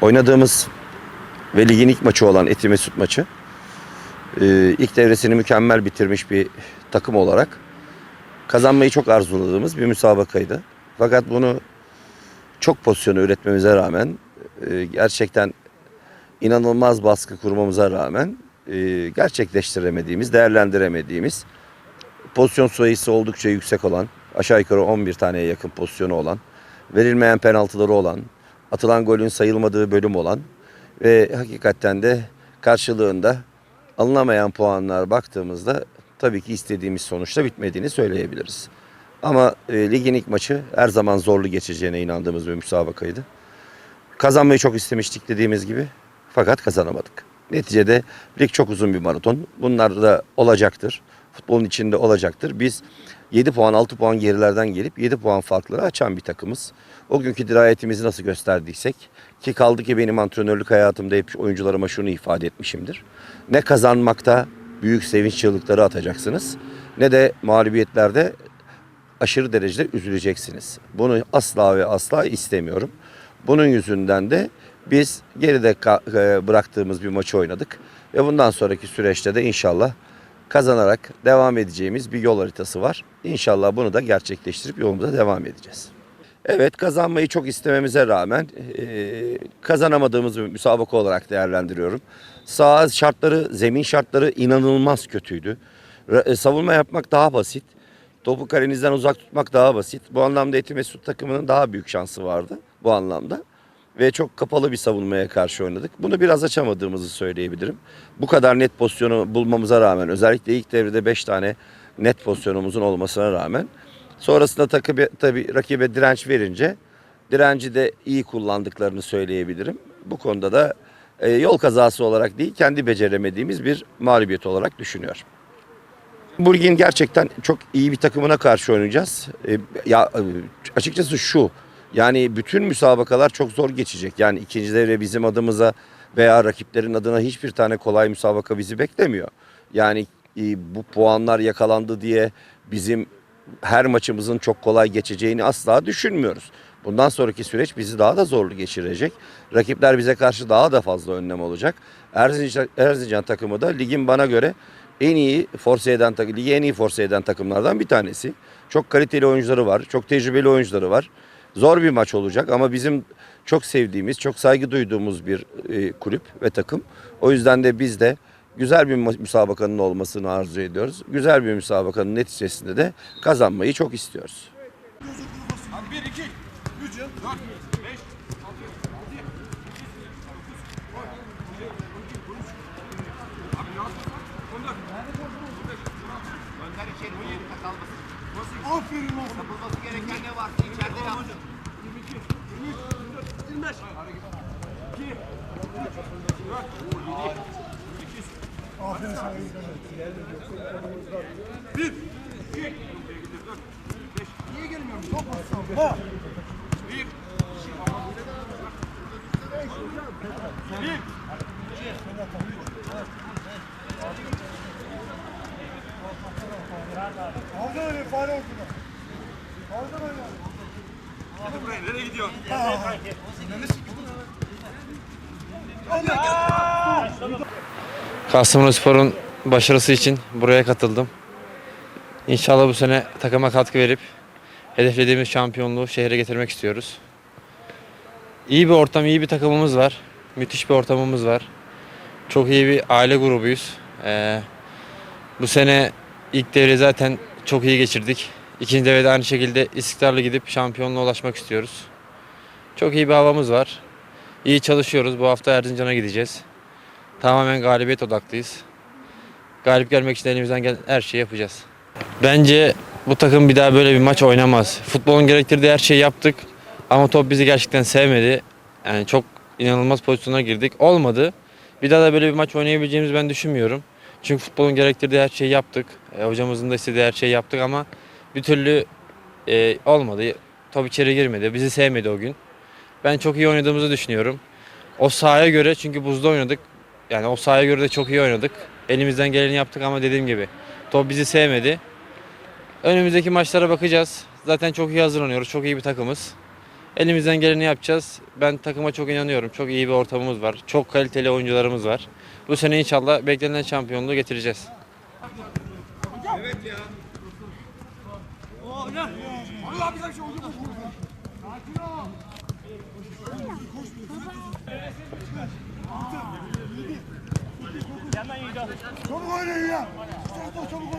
Oynadığımız ve ligin ilk maçı olan Eti Mesut maçı e, ilk devresini mükemmel bitirmiş bir takım olarak kazanmayı çok arzuladığımız bir müsabakaydı. Fakat bunu çok pozisyonu üretmemize rağmen e, gerçekten inanılmaz baskı kurmamıza rağmen e, gerçekleştiremediğimiz, değerlendiremediğimiz pozisyon sayısı oldukça yüksek olan, aşağı yukarı 11 taneye yakın pozisyonu olan, verilmeyen penaltıları olan, atılan golün sayılmadığı bölüm olan ve hakikaten de karşılığında alınamayan puanlar baktığımızda tabii ki istediğimiz sonuçta bitmediğini söyleyebiliriz. Ama e, ligin ilk maçı her zaman zorlu geçeceğine inandığımız bir müsabakaydı. Kazanmayı çok istemiştik dediğimiz gibi fakat kazanamadık. Neticede lig çok uzun bir maraton. Bunlar da olacaktır. Futbolun içinde olacaktır. Biz 7 puan 6 puan gerilerden gelip 7 puan farkları açan bir takımız. O günkü dirayetimizi nasıl gösterdiysek ki kaldı ki benim antrenörlük hayatımda hep oyuncularıma şunu ifade etmişimdir. Ne kazanmakta büyük sevinç çığlıkları atacaksınız ne de mağlubiyetlerde aşırı derecede üzüleceksiniz. Bunu asla ve asla istemiyorum. Bunun yüzünden de biz geride e, bıraktığımız bir maçı oynadık. Ve bundan sonraki süreçte de inşallah kazanarak devam edeceğimiz bir yol haritası var. İnşallah bunu da gerçekleştirip yolumuza devam edeceğiz. Evet kazanmayı çok istememize rağmen e, kazanamadığımız bir müsabaka olarak değerlendiriyorum. Saha şartları, zemin şartları inanılmaz kötüydü. E, savunma yapmak daha basit. Topu kalenizden uzak tutmak daha basit. Bu anlamda Eti Mesut takımının daha büyük şansı vardı bu anlamda. Ve çok kapalı bir savunmaya karşı oynadık. Bunu biraz açamadığımızı söyleyebilirim. Bu kadar net pozisyonu bulmamıza rağmen özellikle ilk devrede 5 tane net pozisyonumuzun olmasına rağmen sonrasında takı, tabii rakibe direnç verince direnci de iyi kullandıklarını söyleyebilirim. Bu konuda da e, yol kazası olarak değil kendi beceremediğimiz bir mağlubiyet olarak düşünüyorum. Bu ligin gerçekten çok iyi bir takımına karşı oynayacağız. E, ya e, açıkçası şu. Yani bütün müsabakalar çok zor geçecek. Yani ikinci devre bizim adımıza veya rakiplerin adına hiçbir tane kolay müsabaka bizi beklemiyor. Yani e, bu puanlar yakalandı diye bizim her maçımızın çok kolay geçeceğini asla düşünmüyoruz. Bundan sonraki süreç bizi daha da zorlu geçirecek. Rakipler bize karşı daha da fazla önlem olacak. Erzincan, Erzincan takımı da ligin bana göre en iyi force eden ligi en iyi force eden takımlardan bir tanesi. Çok kaliteli oyuncuları var, çok tecrübeli oyuncuları var. Zor bir maç olacak ama bizim çok sevdiğimiz, çok saygı duyduğumuz bir e, kulüp ve takım. O yüzden de biz de güzel bir müsabakanın olmasını arzu ediyoruz. Güzel bir müsabakanın neticesinde de kazanmayı çok istiyoruz. Abi 1, 2, 3, 4, 5, 6, 7, Gönder içeri bu yeri kalmasın. Aferin lan. Yapılması gereken ne varsa içeride yapsın. 22, 23, 24, 25. 2, 3, 4, 8. Aferin sana. 1, 2, 4, 5. Niye gelmiyorum? Top atsam. Ha. 1, 1, 2, Aldı öyle fare ortada. Aldı öyle. Hadi buraya nereye gidiyorsun? Kastamonuspor'un başarısı için buraya katıldım. İnşallah bu sene takıma katkı verip hedeflediğimiz şampiyonluğu şehre getirmek istiyoruz. İyi bir ortam, iyi bir takımımız var. Müthiş bir ortamımız var. Çok iyi bir aile grubuyuz. Ee, bu sene ilk devre zaten çok iyi geçirdik. İkinci devrede aynı şekilde istikrarlı gidip şampiyonluğa ulaşmak istiyoruz. Çok iyi bir havamız var. İyi çalışıyoruz. Bu hafta Erzincan'a gideceğiz. Tamamen galibiyet odaklıyız. Galip gelmek için elimizden gelen her şeyi yapacağız. Bence bu takım bir daha böyle bir maç oynamaz. Futbolun gerektirdiği her şeyi yaptık ama top bizi gerçekten sevmedi. Yani çok inanılmaz pozisyona girdik. Olmadı. Bir daha da böyle bir maç oynayabileceğimizi ben düşünmüyorum. Çünkü futbolun gerektirdiği her şeyi yaptık. E, hocamızın da istediği her şeyi yaptık ama bir türlü e, olmadı. Top içeri girmedi. Bizi sevmedi o gün. Ben çok iyi oynadığımızı düşünüyorum. O sahaya göre çünkü buzda oynadık. Yani o sahaya göre de çok iyi oynadık. Elimizden geleni yaptık ama dediğim gibi top bizi sevmedi. Önümüzdeki maçlara bakacağız. Zaten çok iyi hazırlanıyoruz. Çok iyi bir takımız. Elimizden geleni yapacağız. Ben takıma çok inanıyorum. Çok iyi bir ortamımız var. Çok kaliteli oyuncularımız var. Bu sene inşallah beklenen şampiyonluğu getireceğiz. Allah bize şey oldu. Çabuk oynayın ya. Çabuk.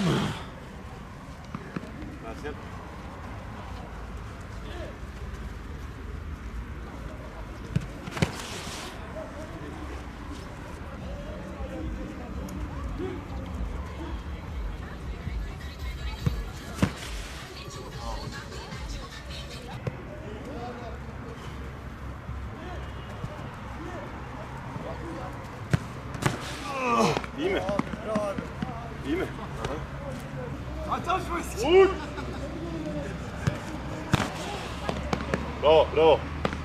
İyi Gut! Bravo, bravo.